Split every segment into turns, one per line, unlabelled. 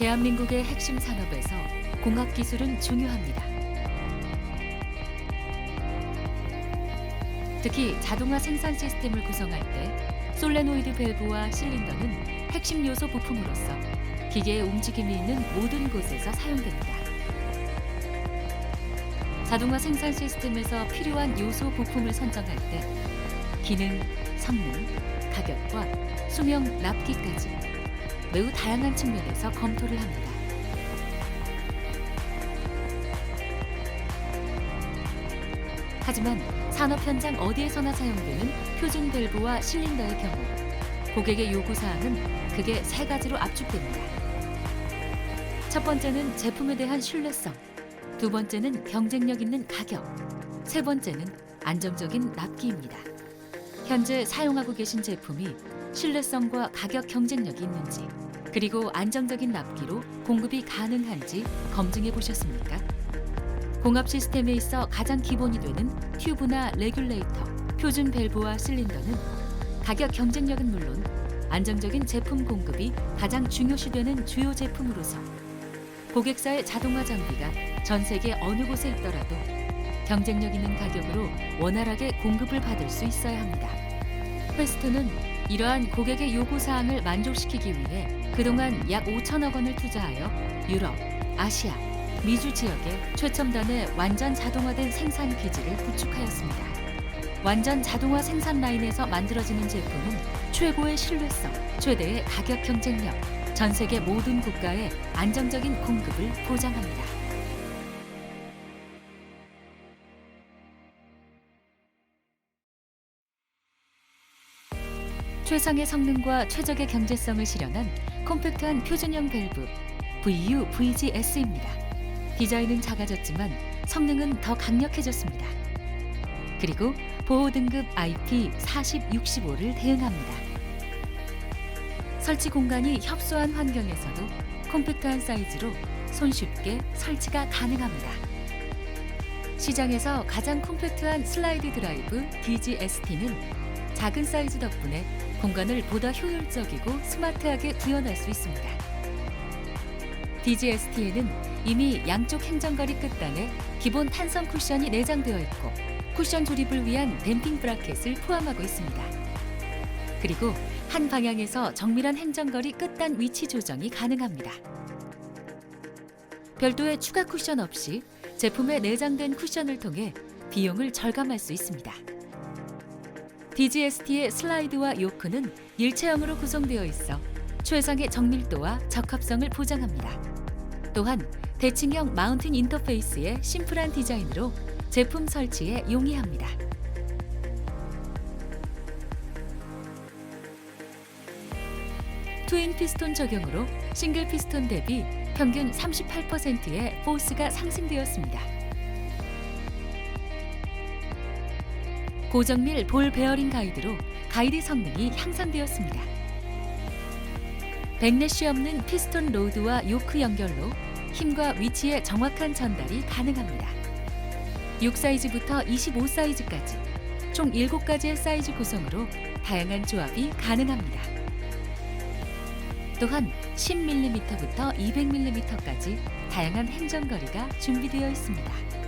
대한민국의 핵심 산업에서 공학 기술은 중요합니다. 특히 자동화 생산 시스템을 구성할 때 솔레노이드 밸브와 실린더는 핵심 요소 부품으로서 기계의 움직임이 있는 모든 곳에서 사용됩니다. 자동화 생산 시스템에서 필요한 요소 부품을 선정할 때 기능, 성능, 가격과 수명, 납기까지 매우 다양한 측면에서 검토를 합니다. 하지만 산업 현장 어디에서나 사용되는 표준 밸브와 실린더의 경우 고객의 요구 사항은 크게 세 가지로 압축됩니다. 첫 번째는 제품에 대한 신뢰성, 두 번째는 경쟁력 있는 가격, 세 번째는 안정적인 납기입니다. 현재 사용하고 계신 제품이 신뢰성과 가격 경쟁력이 있는지 그리고 안정적인 납기로 공급이 가능한지 검증해 보셨습니까? 공업 시스템에 있어 가장 기본이 되는 튜브나 레귤레이터, 표준 밸브와 실린더는 가격 경쟁력은 물론 안정적인 제품 공급이 가장 중요시되는 주요 제품으로서 고객사의 자동화 장비가 전 세계 어느 곳에 있더라도 경쟁력 있는 가격으로 원활하게 공급을 받을 수 있어야 합니다. 퀘스트는 이러한 고객의 요구 사항을 만족시키기 위해 그동안 약 5천억 원을 투자하여 유럽, 아시아, 미주 지역에 최첨단의 완전 자동화된 생산 기지를 구축하였습니다. 완전 자동화 생산 라인에서 만들어지는 제품은 최고의 신뢰성, 최대의 가격 경쟁력, 전 세계 모든 국가의 안정적인 공급을 보장합니다. 최상의 성능과 최적의 경제성을 실현한 콤팩트한 표준형 밸브 VU VGS입니다. 디자인은 작아졌지만 성능은 더 강력해졌습니다. 그리고 보호 등급 IP4065를 대응합니다. 설치 공간이 협소한 환경에서도 콤팩트한 사이즈로 손쉽게 설치가 가능합니다. 시장에서 가장 콤팩트한 슬라이드 드라이브 DGST는 작은 사이즈 덕분에 공간을 보다 효율적이고 스마트하게 구현할 수 있습니다. DGST에는 이미 양쪽 행정거리 끝단에 기본 탄성 쿠션이 내장되어 있고 쿠션 조립을 위한 댐핑 브라켓을 포함하고 있습니다. 그리고 한 방향에서 정밀한 행정거리 끝단 위치 조정이 가능합니다. 별도의 추가 쿠션 없이 제품에 내장된 쿠션을 통해 비용을 절감할 수 있습니다. DGST의 슬라이드와 요크는 일체형으로 구성되어 있어 최상의 정밀도와 적합성을 보장합니다. 또한 대칭형 마운틴 인터페이스의 심플한 디자인으로 제품 설치에 용이합니다. 트윈 피스톤 적용으로 싱글 피스톤 대비 평균 38%의 포스가 상승되었습니다. 고정밀 볼 베어링 가이드로 가이드 성능이 향상되었습니다. 백래쉬 없는 피스톤 로드와 요크 연결로 힘과 위치의 정확한 전달이 가능합니다. 6 사이즈부터 25 사이즈까지 총 7가지의 사이즈 구성으로 다양한 조합이 가능합니다. 또한 10mm부터 200mm까지 다양한 행정거리가 준비되어 있습니다.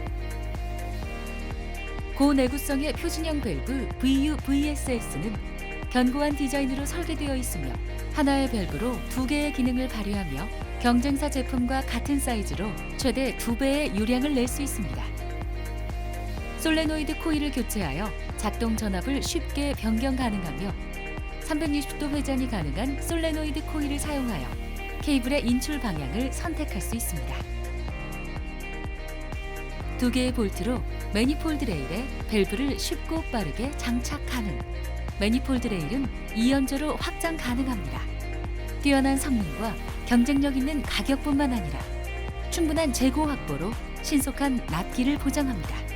고내구성의 표준형 밸브 VU VSS는 견고한 디자인으로 설계되어 있으며 하나의 밸브로 두 개의 기능을 발휘하며 경쟁사 제품과 같은 사이즈로 최대 두 배의 유량을 낼 수 있습니다. 솔레노이드 코일을 교체하여 작동 전압을 쉽게 변경 가능하며 360도 회전이 가능한 솔레노이드 코일을 사용하여 케이블의 인출 방향을 선택할 수 있습니다. 두 개의 볼트로 매니폴드 레일에 밸브를 쉽고 빠르게 장착 가능. 매니폴드 레일은 2연조로 확장 가능합니다. 뛰어난 성능과 경쟁력 있는 가격뿐만 아니라 충분한 재고 확보로 신속한 납기를 보장합니다.